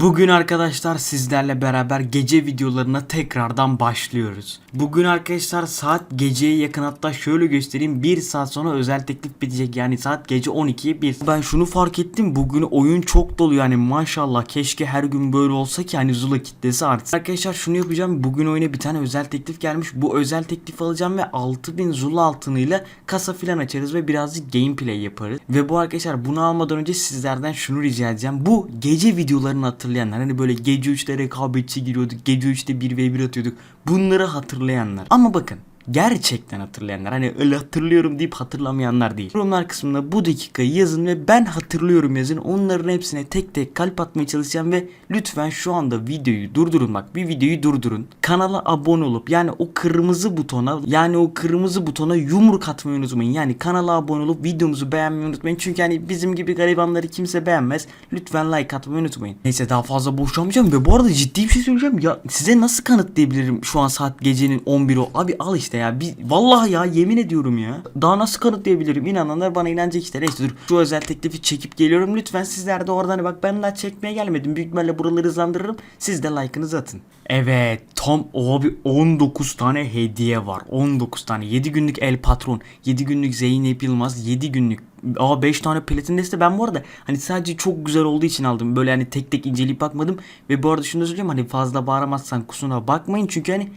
Bugün arkadaşlar sizlerle beraber gece videolarına tekrardan başlıyoruz. Bugün arkadaşlar saat geceye yakın hatta şöyle göstereyim 1 saat sonra özel teklif bitecek yani saat gece 12'ye 1. Ben şunu fark ettim bugün oyun çok dolu yani maşallah keşke her gün böyle olsa ki hani Zula kitlesi artsın. Arkadaşlar şunu yapacağım bugün oyuna bir tane özel teklif gelmiş bu özel teklif alacağım ve 6000 Zula altınıyla kasa filan açarız ve birazcık gameplay yaparız. Ve bu arkadaşlar bunu almadan önce sizlerden şunu rica edeceğim bu gece videolarını hatırlayanlar hani böyle gece 3'te rekabetçi giriyorduk gece 3'te 1v1 atıyorduk bunları hatırlayanlar. Ama bakın gerçekten hatırlayanlar hani öyle hatırlıyorum deyip hatırlamayanlar değil. Yorumlar kısmına bu dakikayı yazın ve ben hatırlıyorum yazın. Onların hepsine tek tek kalp atmaya çalışacağım ve lütfen şu anda videoyu durdurun bak bir videoyu durdurun. Kanala abone olup yani o kırmızı butona yani o kırmızı butona yumruk atmayı unutmayın. Yani kanala abone olup videomuzu beğenmeyi unutmayın. Çünkü hani bizim gibi garibanları kimse beğenmez. Lütfen like atmayı unutmayın. Neyse daha fazla boşlamayacağım ve bu arada ciddi bir şey söyleyeceğim. Ya size nasıl kanıtlayabilirim şu an saat gecenin 11'i o. Abi al işte ya. Bir, vallahi ya yemin ediyorum ya. Daha nasıl kanıtlayabilirim? İnananlar bana inanacak işte. Neyse dur. Şu özel teklifi çekip geliyorum. Lütfen sizler de oradan hani bak ben daha çekmeye gelmedim. Büyük ihtimalle buraları hızlandırırım. Siz de like'ınızı atın. Evet tam abi 19 tane hediye var. 19 tane. 7 günlük El Patron. 7 günlük Zeynep Yılmaz. 7 günlük Aa 5 tane platin deste ben bu arada hani sadece çok güzel olduğu için aldım. Böyle hani tek tek inceleyip bakmadım. Ve bu arada şunu da söyleyeyim hani fazla bağıramazsan kusura bakmayın. Çünkü hani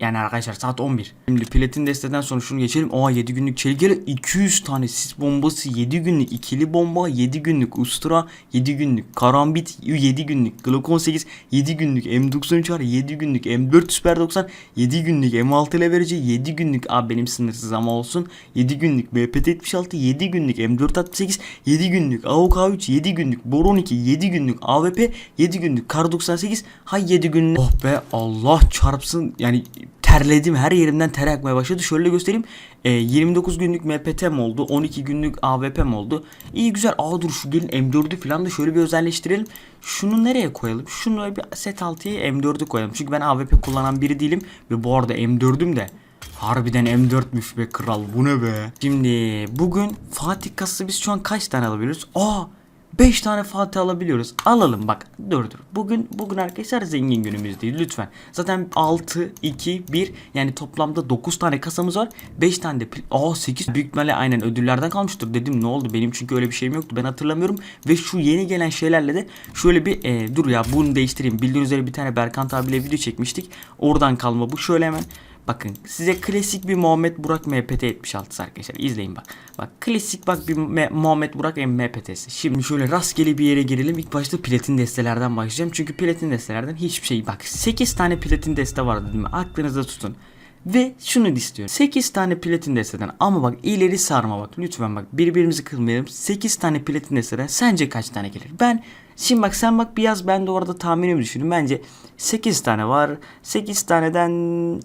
yani arkadaşlar saat 11. Şimdi platin desteden sonra şunu geçelim. Aa 7 günlük çelgeli 200 tane sis bombası 7 günlük ikili bomba 7 günlük ustura 7 günlük karambit 7 günlük Glock 18 7 günlük M93 var 7 günlük M4 Super 90 7 günlük M6 ile verici 7 günlük abi benim sınırsız ama olsun 7 günlük BPT 76 7 günlük M4 68 7 günlük AOK 3 7 günlük Bor 12 7 günlük AWP 7 günlük Kar 98 hay 7 günlük oh be Allah çarpsın yani terledim her yerimden ter akmaya başladı. Şöyle göstereyim. E, 29 günlük MPT'm oldu. 12 günlük AWP'm oldu. İyi güzel. Aa dur şu gelin M4'ü falan da şöyle bir özelleştirelim. Şunu nereye koyalım? Şunu bir set 6'ya M4'ü koyalım. Çünkü ben AWP kullanan biri değilim. Ve bu arada M4'üm de Harbiden M4'müş be kral bu ne be. Şimdi bugün Fatih kasası biz şu an kaç tane alabiliyoruz? Aa 5 tane Fatih alabiliyoruz. Alalım bak. Dur dur. Bugün bugün arkadaşlar zengin günümüz değil lütfen. Zaten 6 2 1 yani toplamda 9 tane kasamız var. 5 tane de Aa 8 büyük ihtimalle aynen ödüllerden kalmıştır dedim. Ne oldu? Benim çünkü öyle bir şeyim yoktu. Ben hatırlamıyorum ve şu yeni gelen şeylerle de şöyle bir e, dur ya bunu değiştireyim. Bildiğiniz üzere bir tane Berkant abiyle video çekmiştik. Oradan kalma bu. Şöyle hemen Bakın size klasik bir Muhammed Burak MPT 76 arkadaşlar izleyin bak. Bak klasik bak bir M- Muhammed Burak MPT'si. Şimdi şöyle rastgele bir yere girelim. İlk başta platin destelerden başlayacağım. Çünkü platin destelerden hiçbir şey bak 8 tane platin deste var değil mi? Aklınızda tutun. Ve şunu istiyorum. 8 tane platin desteden ama bak ileri sarma bak lütfen bak birbirimizi kılmayalım. 8 tane platin desteden sence kaç tane gelir? Ben Şimdi bak sen bak bir yaz ben de orada tahminimi düşündüm. Bence 8 tane var. 8 taneden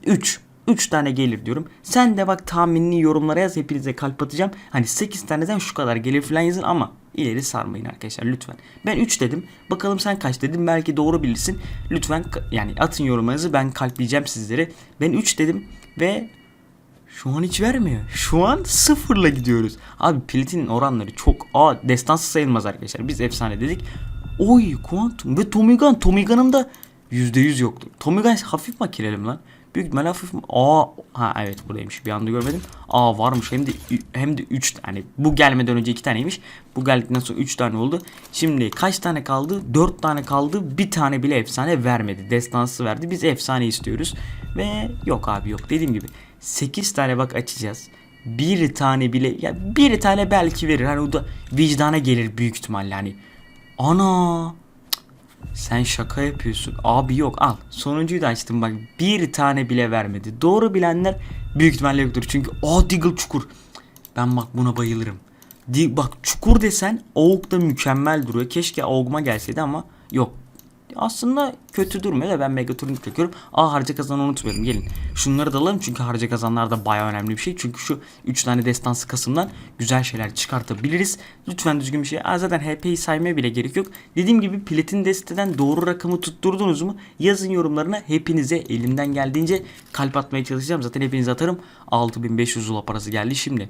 3. 3 tane gelir diyorum. Sen de bak tahminini yorumlara yaz. Hepinize kalp atacağım. Hani 8 taneden şu kadar gelir falan yazın ama ileri sarmayın arkadaşlar lütfen. Ben 3 dedim. Bakalım sen kaç dedin. Belki doğru bilirsin. Lütfen yani atın yorumlarınızı ben kalpleyeceğim sizleri. Ben 3 dedim ve şu an hiç vermiyor. Şu an sıfırla gidiyoruz. Abi platinin oranları çok aa destansı sayılmaz arkadaşlar. Biz efsane dedik. Oy kuantum ve Tomigan. Tomigan'ın da %100 yoktu. Tomigan hafif makineli mi lan? Büyük ihtimalle hafif? Aa ha evet buradaymış. Bir anda görmedim. Aa varmış hem de hem de 3 tane. Bu gelmeden önce 2 taneymiş. Bu geldikten sonra 3 tane oldu. Şimdi kaç tane kaldı? 4 tane kaldı. Bir tane bile efsane vermedi. Destansı verdi. Biz efsane istiyoruz. Ve yok abi yok. Dediğim gibi 8 tane bak açacağız. Bir tane bile ya bir tane belki verir. Hani o da vicdana gelir büyük ihtimalle hani. Ana sen şaka yapıyorsun. Abi yok al. Sonuncuyu da açtım bak. Bir tane bile vermedi. Doğru bilenler büyük ihtimalle yoktur. Çünkü o Diggle çukur. Ben bak buna bayılırım. Di bak çukur desen Oğuk da mükemmel duruyor. Keşke Oğuk'uma gelseydi ama yok. Aslında kötü durmuyor da ben Megaturnik takıyorum. Aa harca kazanı unutmayalım gelin. Şunları da alalım çünkü harca kazanlar da baya önemli bir şey. Çünkü şu 3 tane destansı kasımdan güzel şeyler çıkartabiliriz. Lütfen düzgün bir şey. Aa, zaten HP'yi saymaya bile gerek yok. Dediğim gibi platin desteden doğru rakamı tutturdunuz mu? Yazın yorumlarına hepinize elimden geldiğince kalp atmaya çalışacağım. Zaten hepinize atarım. 6500 zula parası geldi şimdi.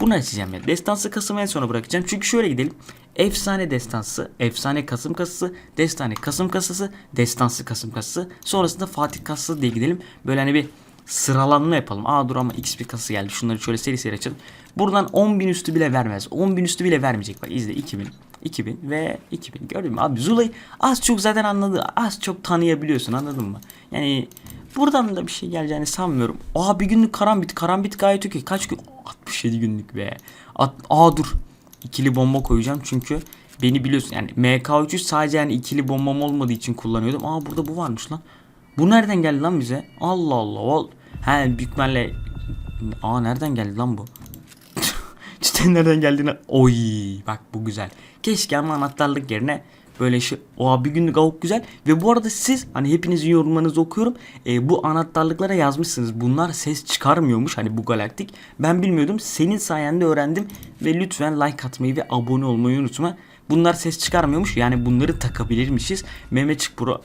Bunu açacağım ya. Destansı Kasım'ı en sona bırakacağım. Çünkü şöyle gidelim. Efsane destansı, efsane Kasım kasası, destane Kasım kasası, destansı Kasım kasası. Sonrasında Fatih kasası diye gidelim. Böyle hani bir sıralanma yapalım. Aa dur ama XP kasası geldi. Şunları şöyle seri seri açalım. Buradan 10.000 üstü bile vermez. 10.000 üstü bile vermeyecek. Bak izle 2000, 2000 ve 2000. Gördün mü abi Zula'yı az çok zaten anladı. Az çok tanıyabiliyorsun anladın mı? Yani buradan da bir şey geleceğini sanmıyorum. Aa bir günlük karambit. Karambit gayet okey. Kaç gün? 67 günlük be. At, aa dur. İkili bomba koyacağım çünkü beni biliyorsun yani MK3'ü sadece yani ikili bombam olmadığı için kullanıyordum. Aa burada bu varmış lan. Bu nereden geldi lan bize? Allah Allah. Ol. He ihtimalle Aa nereden geldi lan bu? Cidden nereden geldiğine oy bak bu güzel. Keşke ama anahtarlık yerine böyle şey oha bir günlük avuk güzel. Ve bu arada siz hani hepinizin yorumlarınızı okuyorum. E, bu anahtarlıklara yazmışsınız. Bunlar ses çıkarmıyormuş hani bu galaktik. Ben bilmiyordum. Senin sayende öğrendim. Ve lütfen like atmayı ve abone olmayı unutma. Bunlar ses çıkarmıyormuş. Yani bunları takabilirmişiz. Mehmetçik Pro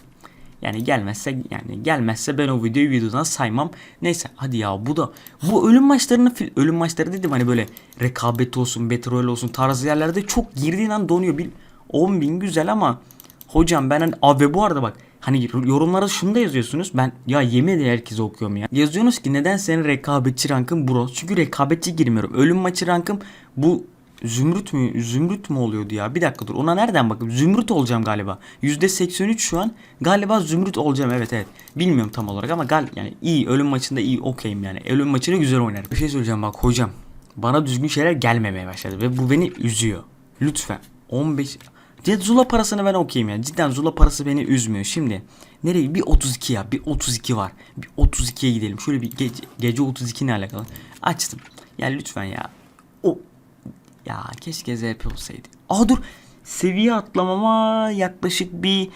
yani gelmezse yani gelmezse ben o videoyu videodan saymam. Neyse hadi ya bu da bu ölüm maçlarını ölüm maçları dedim hani böyle rekabet olsun, royale olsun tarzı yerlerde çok girdiğin an donuyor. Bir 10 bin güzel ama hocam ben hani abi bu arada bak hani yorumlara şunu da yazıyorsunuz. Ben ya yemin ederim herkese okuyorum ya. Yazıyorsunuz ki neden senin rekabetçi rankın bronz? Çünkü rekabetçi girmiyorum. Ölüm maçı rankım bu Zümrüt mü? Zümrüt mü oluyordu ya? Bir dakika dur. Ona nereden bakayım? Zümrüt olacağım galiba. %83 şu an. Galiba zümrüt olacağım. Evet evet. Bilmiyorum tam olarak ama gal yani iyi. Ölüm maçında iyi okeyim yani. Ölüm maçını güzel oynarım. Bir şey söyleyeceğim bak hocam. Bana düzgün şeyler gelmemeye başladı ve bu beni üzüyor. Lütfen. 15 Cidden Zula parasını ben okuyayım ya. Cidden Zula parası beni üzmüyor. Şimdi nereye? Bir 32 ya. Bir 32 var. Bir 32'ye gidelim. Şöyle bir gece, gece 32 ne alakalı? Açtım. Ya lütfen ya. O ya keşke ZP olsaydı. Aa dur. Seviye atlamama yaklaşık bir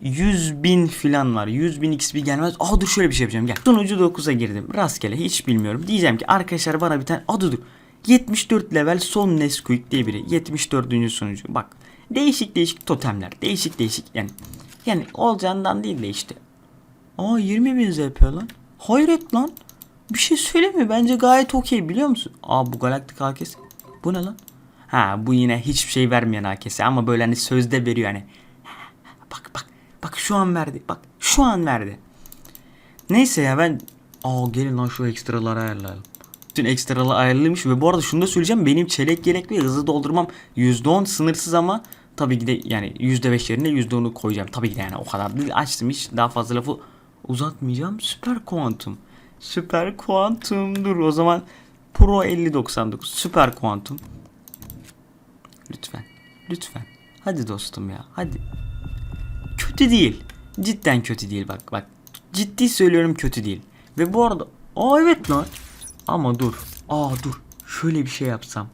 100 bin filan var. 100 bin XP gelmez. Aa dur şöyle bir şey yapacağım gel. Sunucu 9'a girdim. Rastgele hiç bilmiyorum. Diyeceğim ki arkadaşlar bana bir tane. Aa dur dur. 74 level son Nesquik diye biri. 74. sunucu. Bak. Değişik değişik totemler. Değişik değişik yani. Yani olacağından değil de işte. Aa 20 bin ZP lan. Hayret lan. Bir şey söylemiyor. Bence gayet okey biliyor musun? Aa bu galaktik herkes. Bu ne lan? Ha bu yine hiçbir şey vermeyen AKS ama böyle hani sözde veriyor hani. Bak bak bak şu an verdi. Bak şu an verdi. Neyse ya ben Aa gelin lan şu ekstraları ayarlayalım. Bütün ekstraları ayarlamış ve bu arada şunu da söyleyeceğim. Benim çelik yelek ve hızlı doldurmam %10 sınırsız ama tabii ki de yani %5 yerine %10'u koyacağım. Tabii ki de yani o kadar değil. Açtım hiç daha fazla lafı uzatmayacağım. Süper kuantum. Süper kuantum dur o zaman Pro 5099 süper kuantum. Lütfen. Lütfen. Hadi dostum ya. Hadi. Kötü değil. Cidden kötü değil bak bak. Ciddi söylüyorum kötü değil. Ve bu arada aa evet lan. Ama dur. Aa dur. Şöyle bir şey yapsam.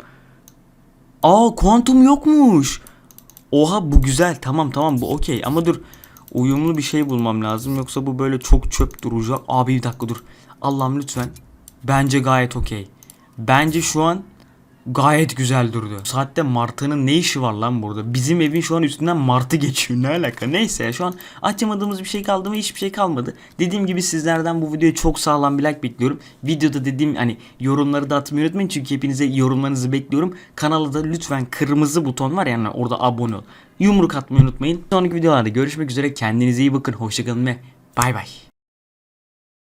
Aa kuantum yokmuş. Oha bu güzel. Tamam tamam bu okey. Ama dur. Uyumlu bir şey bulmam lazım. Yoksa bu böyle çok çöp duracak. Abi bir dakika dur. Allah'ım lütfen. Bence gayet okey. Bence şu an gayet güzel durdu. Saatte martının ne işi var lan burada? Bizim evin şu an üstünden martı geçiyor. Ne alaka? Neyse şu an açamadığımız bir şey kaldı mı? Hiçbir şey kalmadı. Dediğim gibi sizlerden bu videoya çok sağlam bir like bekliyorum. Videoda dediğim hani yorumları da atmayı unutmayın. Çünkü hepinize yorumlarınızı bekliyorum. Kanala da lütfen kırmızı buton var yani orada abone ol. Yumruk atmayı unutmayın. Sonraki videolarda görüşmek üzere. Kendinize iyi bakın. Hoşçakalın ve bay bay.